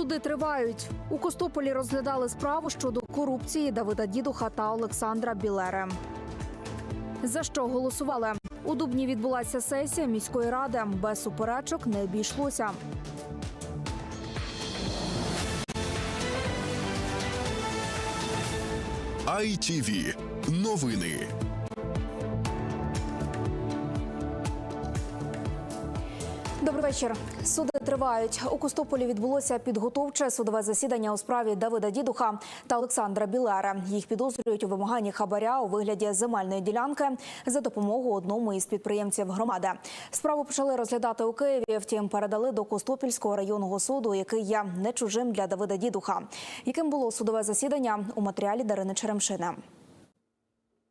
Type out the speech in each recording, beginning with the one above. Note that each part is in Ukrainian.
Суди тривають. У Костополі розглядали справу щодо корупції Давида Дідуха та Олександра Білери. За що голосували? У Дубні відбулася сесія міської ради. Без суперечок не обійшлося. ITV. Новини. Добрий вечір. Суди тривають. У Костополі відбулося підготовче судове засідання у справі Давида Дідуха та Олександра Білера. Їх підозрюють у вимаганні хабаря у вигляді земельної ділянки за допомогою одному із підприємців громади. Справу почали розглядати у Києві. Втім, передали до Костопільського районного суду, який є не чужим для Давида Дідуха. Яким було судове засідання у матеріалі Дарини Черемшини.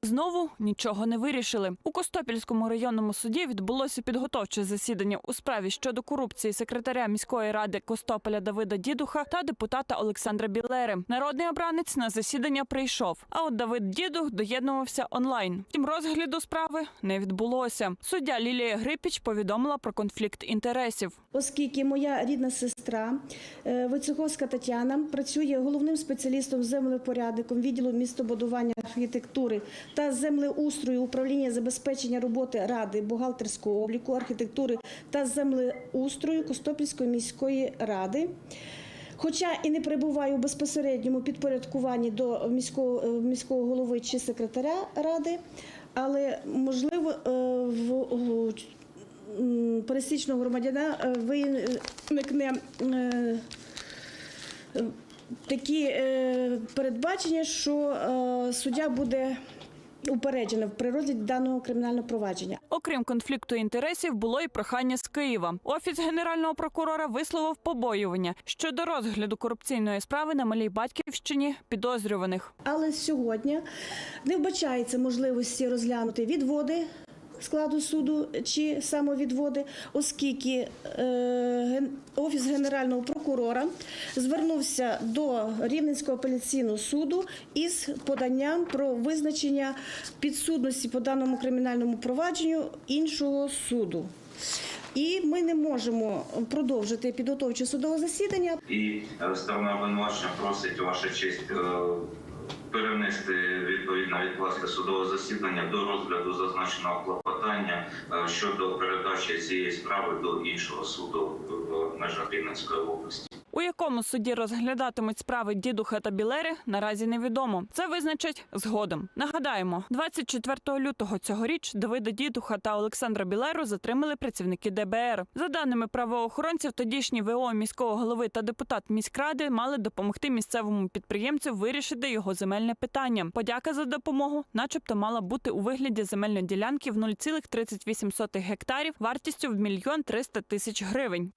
Знову нічого не вирішили. У Костопільському районному суді відбулося підготовче засідання у справі щодо корупції секретаря міської ради Костополя Давида Дідуха та депутата Олександра Білери. Народний обранець на засідання прийшов. А от Давид Дідух доєднувався онлайн. Втім, розгляду справи не відбулося. Суддя Лілія Грипіч повідомила про конфлікт інтересів. Оскільки моя рідна сестра е, Войцеховська Тетяна працює головним спеціалістом землепорядником відділу містобудування архітектури та землеустрою управління забезпечення роботи ради бухгалтерського обліку, архітектури та землеустрою Костопільської міської ради. Хоча і не перебуваю у безпосередньому підпорядкуванні до міського, е, міського голови чи секретаря ради, але можливо е, в пересічного громадяна е, виникне такі передбачення, що суддя буде упереджена в природі даного кримінального провадження. Окрім конфлікту інтересів, було і прохання з Києва. Офіс генерального прокурора висловив побоювання щодо розгляду корупційної справи на малій батьківщині підозрюваних. Але сьогодні не вбачається можливості розглянути відводи складу суду чи самовідводи, оскільки е, офіс генерального прокурора звернувся до Рівненського апеляційного суду із поданням про визначення підсудності по даному кримінальному провадженню іншого суду. І ми не можемо продовжити підготовче судове засідання, І сторона обвинувачення просить ваша честь е, перенести відповідно відкласти судове засідання до розгляду зазначеного клопотання е, щодо передачі цієї справи до іншого суду в межах Рівненської області. У якому суді розглядатимуть справи дідуха та білери, наразі невідомо. Це визначать згодом. Нагадаємо, 24 лютого цьогоріч Давида Дідуха та Олександра Білеру затримали працівники ДБР. За даними правоохоронців, тодішній ВО міського голови та депутат міськради мали допомогти місцевому підприємцю вирішити його земельне питання. Подяка за допомогу, начебто, мала бути у вигляді земельної ділянки в 0,38 гектарів вартістю в мільйон 300 тисяч гривень.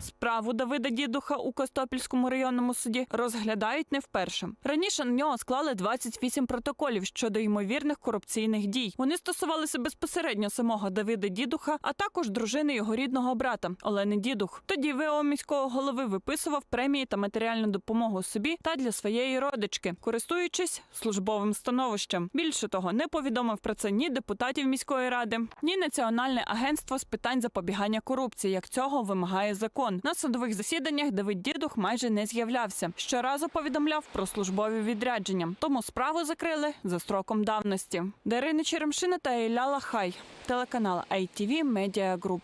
Справу Давида Дідуха у Костопільському районному суді розглядають не вперше. Раніше на нього склали 28 протоколів щодо ймовірних корупційних дій. Вони стосувалися безпосередньо самого Давида Дідуха, а також дружини його рідного брата Олени Дідух. Тоді ВО міського голови виписував премії та матеріальну допомогу собі та для своєї родички, користуючись службовим становищем. Більше того, не повідомив про це ні депутатів міської ради, ні Національне агентство з питань запобігання корупції, як цього вимагає закон. На судових засіданнях Давид Дідух майже не з'являвся. Щоразу повідомляв про службові відрядження. Тому справу закрили за строком давності. Дарина Черемшина та Ілля Лахай, телеканал ITV Media Group.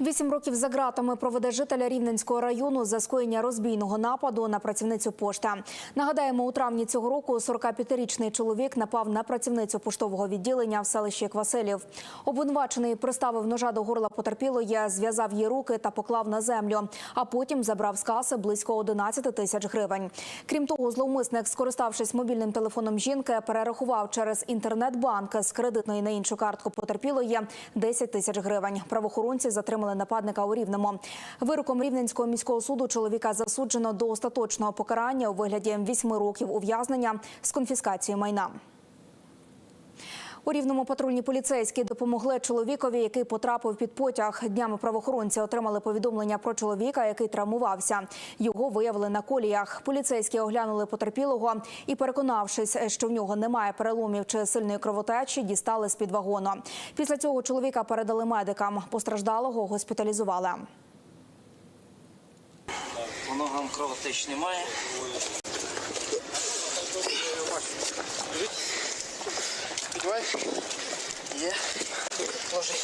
Вісім років за ґратами проведе жителя Рівненського району за скоєння розбійного нападу на працівницю пошти. Нагадаємо, у травні цього року 45-річний чоловік напав на працівницю поштового відділення в селищі Квасилів. Обвинувачений приставив ножа до горла потерпілої, зв'язав її руки та поклав на землю, а потім забрав з каси близько 11 тисяч гривень. Крім того, зловмисник, скориставшись мобільним телефоном жінки, перерахував через інтернет-банк з кредитної на іншу картку потерпілої 10 тисяч гривень. Правоохоронці затримали нападника у Рівному. Вироком Рівненського міського суду чоловіка засуджено до остаточного покарання у вигляді 8 років ув'язнення з конфіскацією майна. У рівному патрульні поліцейські допомогли чоловікові, який потрапив під потяг. Днями правоохоронці отримали повідомлення про чоловіка, який травмувався. Його виявили на коліях. Поліцейські оглянули потерпілого і, переконавшись, що в нього немає переломів чи сильної кровотечі, дістали з під вагону. Після цього чоловіка передали медикам. Постраждалого госпіталізували. По ногам кровотеч немає. Підвай. Є. Ложи.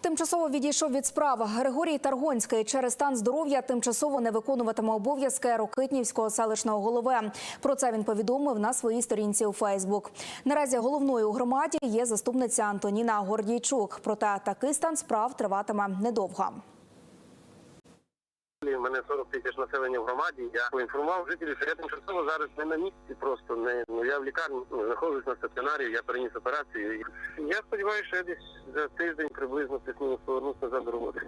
Тимчасово відійшов від справ. Григорій Таргонський через стан здоров'я тимчасово не виконуватиме обов'язки Рокитнівського селищного голови. Про це він повідомив на своїй сторінці у Фейсбук. Наразі головною у громаді є заступниця Антоніна Гордійчук. Проте такий стан справ триватиме недовго. У мене 40 тисяч населення в громаді. Я поінформував жителів, що я тимчасово зараз не на місці, просто не ну я в лікарні ну, знаходжусь на стаціонарі, я переніс операцію. Я сподіваюся, що я десь за тиждень приблизно плюс-мінус повернуся назад роботи.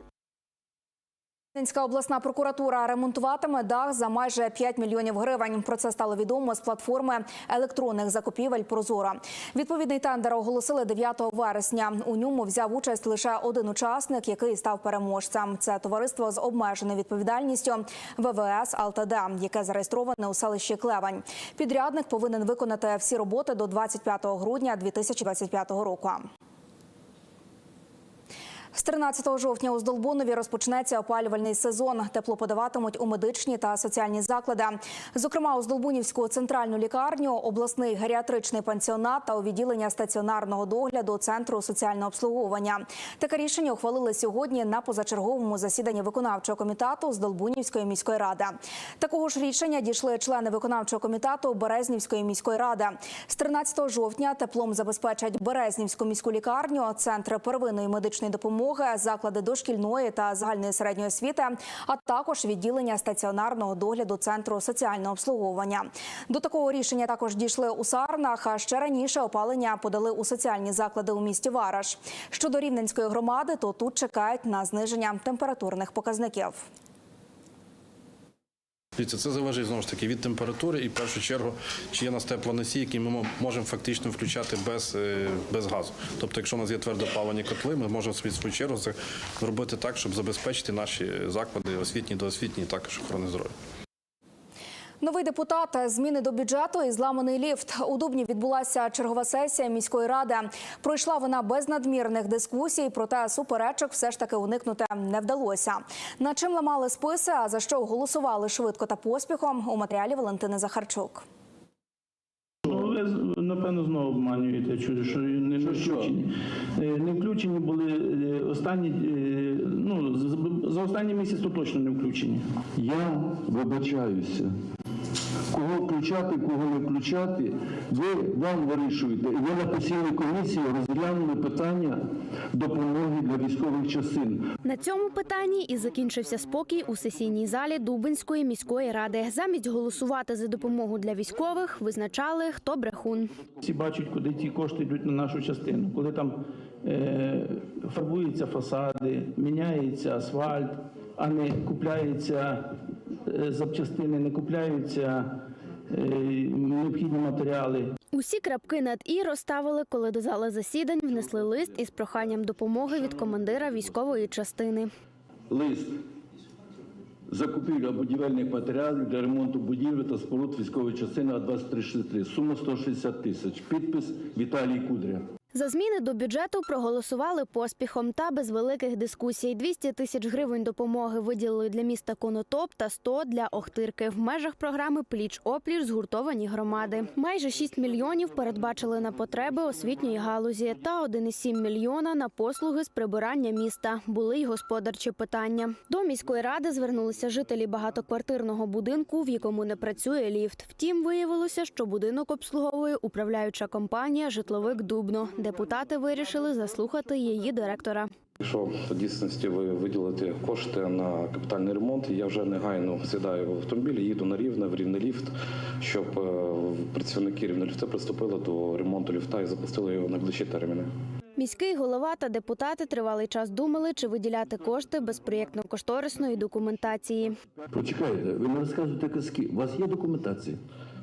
Рівненська обласна прокуратура ремонтуватиме дах за майже 5 мільйонів гривень. Про це стало відомо з платформи електронних закупівель Прозоро. Відповідний тендер оголосили 9 вересня. У ньому взяв участь лише один учасник, який став переможцем. Це товариство з обмеженою відповідальністю ВВС АЛТД, яке зареєстроване у селищі Клевань. Підрядник повинен виконати всі роботи до 25 грудня 2025 року. З 13 жовтня у Здолбунові розпочнеться опалювальний сезон. Тепло подаватимуть у медичні та соціальні заклади. Зокрема, у Здолбунівську центральну лікарню, обласний геріатричний пансіонат та у відділення стаціонарного догляду центру соціального обслуговування. Таке рішення ухвалили сьогодні на позачерговому засіданні виконавчого комітету Здолбунівської міської ради. Такого ж рішення дійшли члени виконавчого комітету Березнівської міської ради. З 13 жовтня теплом забезпечать Березнівську міську лікарню, центри первинної медичної допомоги, заклади дошкільної та загальної середньої освіти, а також відділення стаціонарного догляду центру соціального обслуговування. До такого рішення також дійшли у Сарнах. А ще раніше опалення подали у соціальні заклади у місті Вараш. Щодо рівненської громади, то тут чекають на зниження температурних показників. Це залежить знову ж таки від температури і в першу чергу, чи є нас теплоносій, який ми можемо фактично включати без, е, без газу. Тобто, якщо у нас є твердопалені котли, ми можемо собі свою чергу зробити так, щоб забезпечити наші заклади освітні, доосвітні і також охорони здоров'я. Новий депутат, зміни до бюджету і зламаний ліфт. У Дубні відбулася чергова сесія міської ради. Пройшла вона без надмірних дискусій, проте суперечок все ж таки уникнути не вдалося. На чим ламали списи, а за що голосували швидко та поспіхом у матеріалі Валентини Захарчук. Ви напевно знову обманюєте, що не, включені. Е, Не включені були е, останні, е, ну, за останній місяць то точно не включені. Я вибачаюся. Кого включати, кого не включати, ви вам вирішуєте. І ви на постійній комісії розглянули питання допомоги для військових частин. На цьому питанні і закінчився спокій у сесійній залі Дубинської міської ради. Замість голосувати за допомогу для військових визначали, хто брехун. Всі бачать, куди ті кошти йдуть на нашу частину, коли там е, фарбуються фасади, міняється асфальт, а не купляються е, запчастини, не купляються е, необхідні матеріали. Усі крапки над і розставили, коли до зали засідань внесли лист із проханням допомоги від командира військової частини. Лист. Закупівля будівельних матеріалів для ремонту будівлі та споруд військової частини А2363. Сума 160 тисяч. Підпис Віталій Кудря. За зміни до бюджету проголосували поспіхом та без великих дискусій. 200 тисяч гривень допомоги виділили для міста Конотоп та 100 для Охтирки. В межах програми Пліч-опліч згуртовані громади. Майже 6 мільйонів передбачили на потреби освітньої галузі та 1,7 мільйона на послуги з прибирання міста. Були й господарчі питання. До міської ради звернулися жителі багатоквартирного будинку, в якому не працює ліфт. Втім, виявилося, що будинок обслуговує управляюча компанія Житловик Дубно. Депутати вирішили заслухати її директора. Якщо в дійсності ви виділите кошти на капітальний ремонт, я вже негайно сідаю в автомобіль, їду на рівне в рівний ліфт, щоб е, працівники рівного ліфта приступили до ремонту ліфта і запустили його в найближчі терміни. Міський голова та депутати тривалий час думали, чи виділяти кошти без проєктно-кошторисної документації. Почекайте, ви не розказуєте казки. У вас є документація?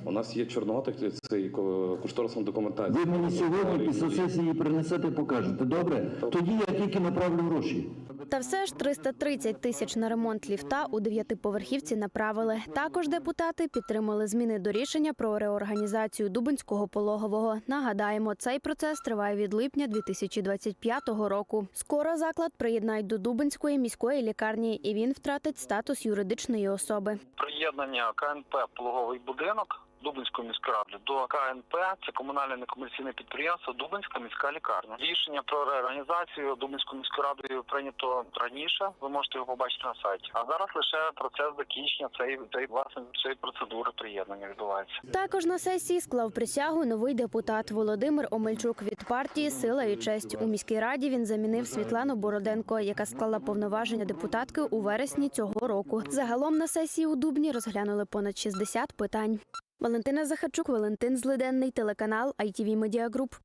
У нас є чорноготик, це і ко- кошторисна документація. Ви мені сьогодні після сесії принесете, покажете. Добре? Тоді я тільки направлю гроші. Та все ж 330 тисяч на ремонт ліфта у дев'ятиповерхівці направили. Також депутати підтримали зміни до рішення про реорганізацію Дубинського пологового. Нагадаємо, цей процес триває від липня 2025 року. Скоро заклад приєднають до Дубинської міської лікарні, і він втратить статус юридичної особи. Приєднання КНП «Пологовий будинок» Дубинської міської ради до КНП це комунальне некомерційне підприємство Дубинська міська лікарня. Рішення про реорганізацію Дубинською міською радою прийнято раніше. Ви можете його побачити на сайті. А зараз лише процес закінчення цієї цієї власне цієї процедури приєднання відбувається. Також на сесії склав присягу новий депутат Володимир Омельчук від партії Сила і честь у міській раді. Він замінив Світлану Бороденко, яка склала повноваження депутатки у вересні цього року. Загалом на сесії у Дубні розглянули понад 60 питань. Валентина Захарчук, Валентин Злиденний, телеканал ITV Media Group.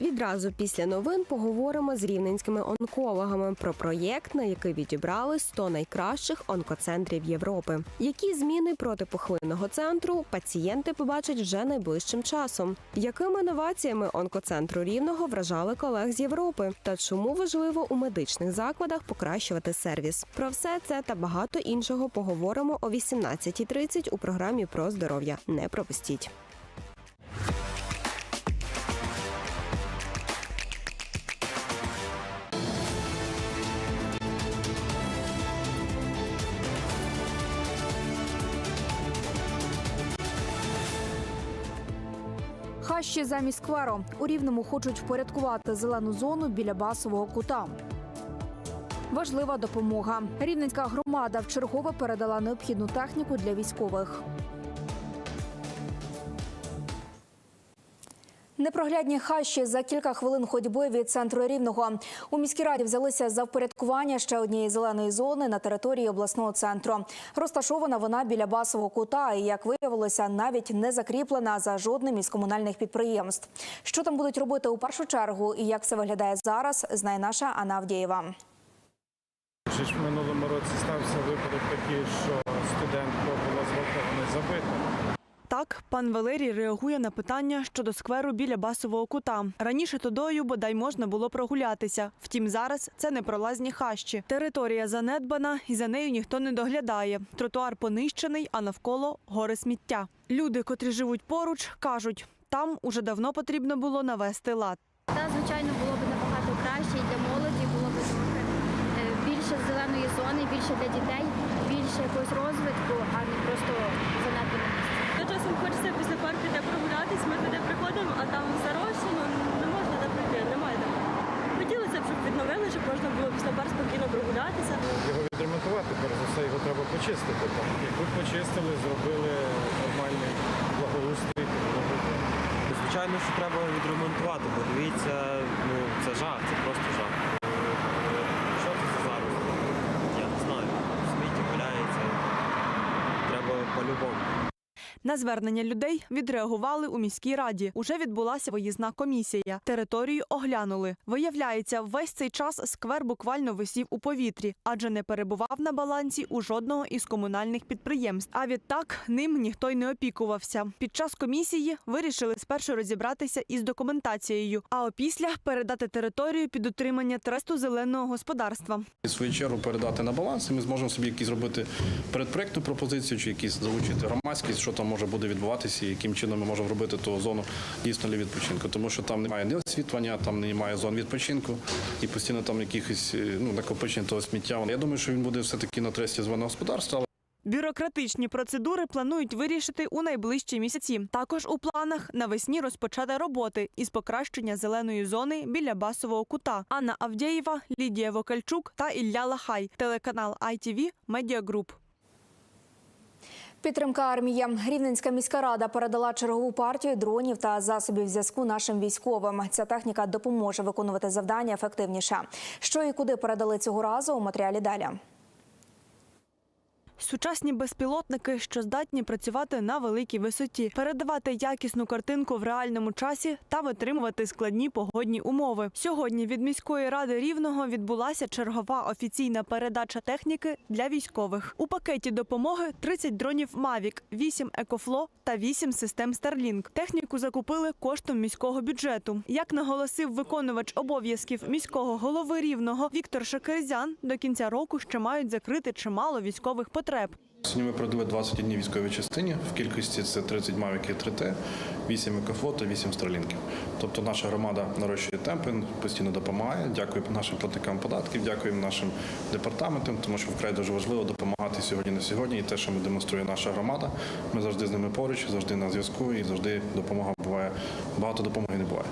Відразу після новин поговоримо з рівненськими онкологами про проєкт, на який відібрали 100 найкращих онкоцентрів Європи. Які зміни протипухлинного центру пацієнти побачать вже найближчим часом? Якими новаціями онкоцентру рівного вражали колег з Європи? Та чому важливо у медичних закладах покращувати сервіс? Про все це та багато іншого поговоримо о 18.30 у програмі про здоров'я. Не пропустіть. Хащі замість скверу. У Рівному хочуть впорядкувати зелену зону біля басового кута. Важлива допомога. Рівненська громада вчергове передала необхідну техніку для військових. Непроглядні хащі за кілька хвилин ходьби від центру рівного. У міській раді взялися за впорядкування ще однієї зеленої зони на території обласного центру. Розташована вона біля басового кута і, як виявилося, навіть не закріплена за жодним із комунальних підприємств. Що там будуть робити у першу чергу і як це виглядає зараз, знає наша Анна Авдєєва. Ще ж в минулому році стався випадок такий, що студентка була зґвалтована і забита. Так, пан Валерій реагує на питання щодо скверу біля басового кута. Раніше тудою бодай можна було прогулятися. Втім, зараз це не пролазні хащі. Територія занедбана і за нею ніхто не доглядає. Тротуар понищений, а навколо гори сміття. Люди, котрі живуть поруч, кажуть, там уже давно потрібно було навести лад. Та звичайно було б набагато краще і для молоді було б е, більше зеленої зони, більше для дітей, більше якогось розвитку, а не просто місці. Часом хочеться після парку де прогулятись. Ми туди приходимо, а там зарощено, не можна де пройти, немає де. Хотілося б, щоб відновили, щоб можна було після пар спокійно прогулятися. Його відремонтувати, перш за все, його треба почистити. Там. Якби почистили, зробили нормальний благоустрій. Звичайно, що треба відремонтувати, бо дивіться, ну це жах, це просто жах. Що це за зараз? Я не знаю. Сміття валяється. Треба по-любому. На звернення людей відреагували у міській раді. Уже відбулася виїзна комісія. Територію оглянули. Виявляється, весь цей час сквер буквально висів у повітрі, адже не перебував на балансі у жодного із комунальних підприємств. А відтак ним ніхто й не опікувався. Під час комісії вирішили спершу розібратися із документацією, а опісля передати територію під утримання тресту зеленого господарства. В свою чергу передати на баланс, і ми зможемо собі якісь зробити передпроектну пропозицію, чи якісь залучити громадськість, що там може буде відбуватися, і яким чином ми можемо робити ту зону дійсно для відпочинку. Тому що там немає ні освітлення, там немає зон відпочинку, і постійно там якихось е, ну накопичення того сміття. Я думаю, що він буде все таки на тресті зеленого господарства. Бюрократичні процедури планують вирішити у найближчі місяці. Також у планах навесні розпочати роботи із покращення зеленої зони біля басового кута. Анна Авдєєва, Лідія Вокальчук та Ілля Лахай. Телеканал ITV Group. Підтримка армії. Рівненська міська рада передала чергову партію дронів та засобів зв'язку нашим військовим. Ця техніка допоможе виконувати завдання ефективніше. Що і куди передали цього разу у матеріалі далі. Сучасні безпілотники, що здатні працювати на великій висоті, передавати якісну картинку в реальному часі та витримувати складні погодні умови. Сьогодні від міської ради рівного відбулася чергова офіційна передача техніки для військових. У пакеті допомоги 30 дронів Mavic, 8 Екофло та 8 систем Starlink. Техніку закупили коштом міського бюджету. Як наголосив виконувач обов'язків міського голови рівного Віктор Шакерзян, до кінця року ще мають закрити чимало військових потреб. Сьогодні ми продали 21 військовій частині. В кількості це 30 мавіків 3Т, 8 екофлот та 8 стрелінків. Тобто наша громада нарощує темпи, постійно допомагає. Дякую нашим платникам податків, дякуємо нашим департаментам, тому що вкрай дуже важливо допомагати сьогодні на сьогодні. І те, що ми демонструє наша громада, ми завжди з ними поруч, завжди на зв'язку і завжди допомога буває. Багато допомоги не буває.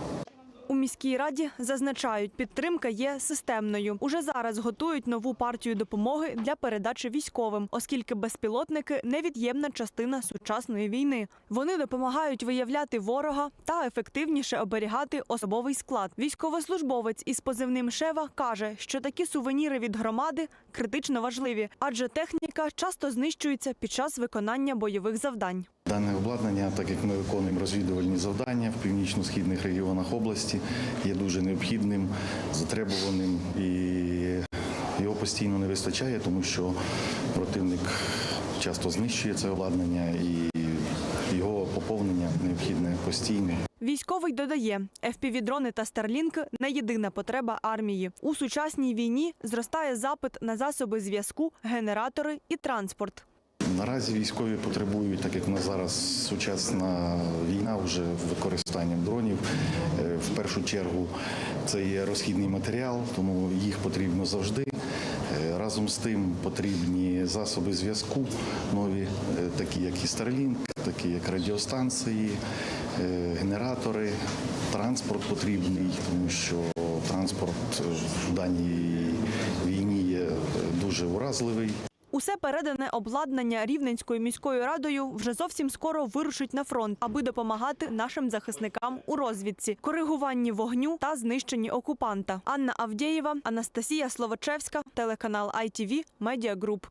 У міській раді зазначають, підтримка є системною. Уже зараз готують нову партію допомоги для передачі військовим, оскільки безпілотники невід'ємна частина сучасної війни. Вони допомагають виявляти ворога та ефективніше оберігати особовий склад. Військовослужбовець із позивним Шева каже, що такі сувеніри від громади критично важливі, адже техніка часто знищується під час виконання бойових завдань. Дане обладнання, так як ми виконуємо розвідувальні завдання в північно-східних регіонах області, є дуже необхідним, затребуваним і його постійно не вистачає, тому що противник часто знищує це обладнання і його поповнення необхідне постійно. Військовий додає, FPV-дрони та старлінки не єдина потреба армії. У сучасній війні зростає запит на засоби зв'язку, генератори і транспорт. Наразі військові потребують, так як в нас зараз сучасна війна, вже використанням дронів. Е, В першу чергу це є розхідний матеріал, тому їх потрібно завжди. Е, Разом з тим потрібні засоби зв'язку, нові, е, такі як і Starlink, такі як радіостанції, генератори, транспорт потрібний, тому що транспорт в даній війні є дуже уразливий. Усе передане обладнання Рівненською міською радою вже зовсім скоро вирушить на фронт, аби допомагати нашим захисникам у розвідці, коригуванні вогню та знищенні окупанта. Анна Авдєєва, Анастасія Словачевська, телеканал ITV, Group.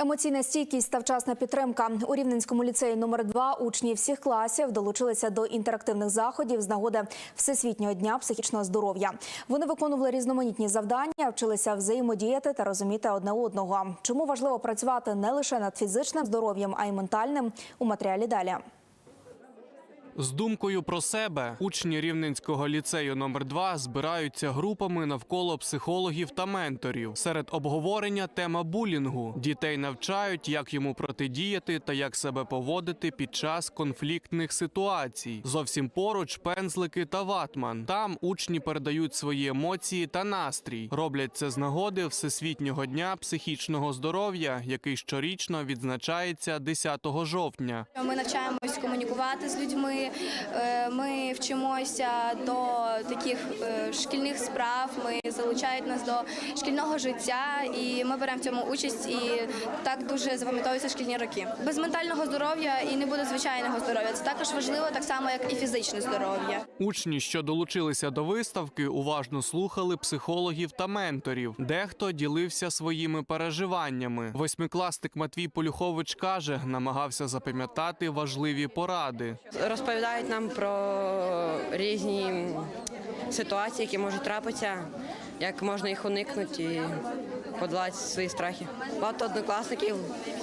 Емоційна стійкість та вчасна підтримка у Рівненському ліцеї номер 2 учні всіх класів долучилися до інтерактивних заходів з нагоди Всесвітнього дня психічного здоров'я. Вони виконували різноманітні завдання, вчилися взаємодіяти та розуміти одне одного. Чому важливо працювати не лише над фізичним здоров'ям, а й ментальним у матеріалі далі. З думкою про себе учні Рівненського ліцею номер 2 збираються групами навколо психологів та менторів. Серед обговорення тема булінгу. Дітей навчають, як йому протидіяти та як себе поводити під час конфліктних ситуацій. Зовсім поруч пензлики та ватман. Там учні передають свої емоції та настрій. Роблять це з нагоди Всесвітнього дня психічного здоров'я, який щорічно відзначається 10 жовтня. Ми навчаємось комунікувати з людьми. Е, Ми вчимося до таких е, шкільних справ. Ми залучають нас до шкільного життя, і ми беремо в цьому участь. І так дуже запам'ятовуються шкільні роки. Без ментального здоров'я і не буде звичайного здоров'я. Це також важливо, так само як і фізичне здоров'я. Учні, що долучилися до виставки, уважно слухали психологів та менторів. Дехто ділився своїми переживаннями. Восьмикласник Матвій Полюхович каже, намагався запам'ятати важливі поради. Розповідають нам про різні ситуації, які можуть трапитися, як можна їх уникнути і подолати свої страхи. Багато однокласників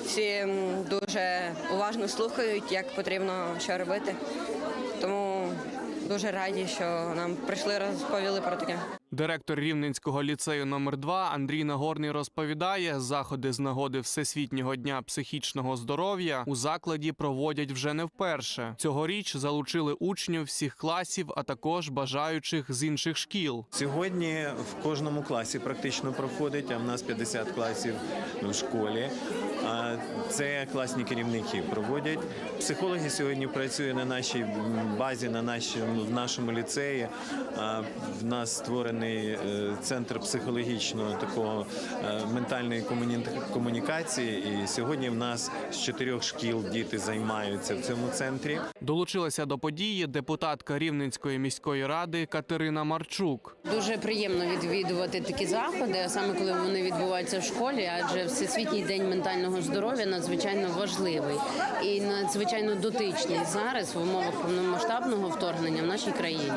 всі дуже уважно слухають, як потрібно що робити. Тому дуже раді, що нам прийшли розповіли про таке. Директор Рівненського ліцею номер 2 Андрій Нагорний розповідає, заходи з нагоди Всесвітнього дня психічного здоров'я у закладі проводять вже не вперше. Цьогоріч залучили учнів всіх класів, а також бажаючих з інших шкіл. Сьогодні в кожному класі практично проходить, а в нас 50 класів в школі. а це класні керівники проводять. Психологи сьогодні працюють на нашій базі, на нашому в нашому ліцеї. В нас створений е, центр психологічного такого е, ментальної комуні- комунікації. І сьогодні в нас з чотирьох шкіл діти займаються в цьому центрі. Долучилася до події депутатка Рівненської міської ради Катерина Марчук. Дуже приємно відвідувати такі заходи, а саме коли вони відбуваються в школі, адже Всесвітній день ментального здоров'я надзвичайно важливий і надзвичайно дотичний зараз в умовах повномасштабного вторгнення в нашій країні.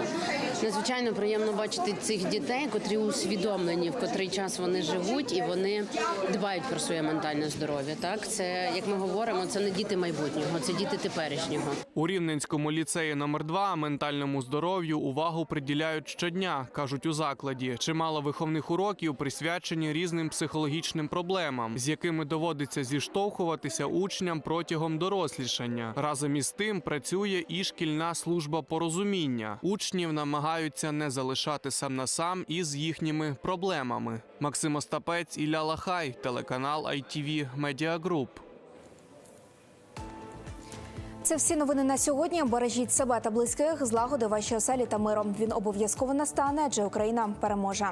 Надзвичайно приємно бачити цих дітей, котрі усвідомлені, в котрий час вони живуть і вони дбають про своє ментальне здоров'я. Так, це як ми говоримо, це не діти майбутнього, це діти теперішнього. У Рівненському ліцеї номер 2 ментальному здоров'ю увагу приділяють щодня, кажуть у закладі. Чимало виховних уроків присвячені різним психологічним проблемам, з якими доводиться зіштовхуватися учням протягом дорослішання. Разом із тим працює і шкільна служба порозуміння. Учнів намагаються не залишати сам на сам із їхніми проблемами. Максим Остапець, Ілля Лахай, телеканал ITV Media Group. Це всі новини на сьогодні. Бережіть себе та близьких, злагоди ваші оселі та миром. Він обов'язково настане, адже Україна переможе.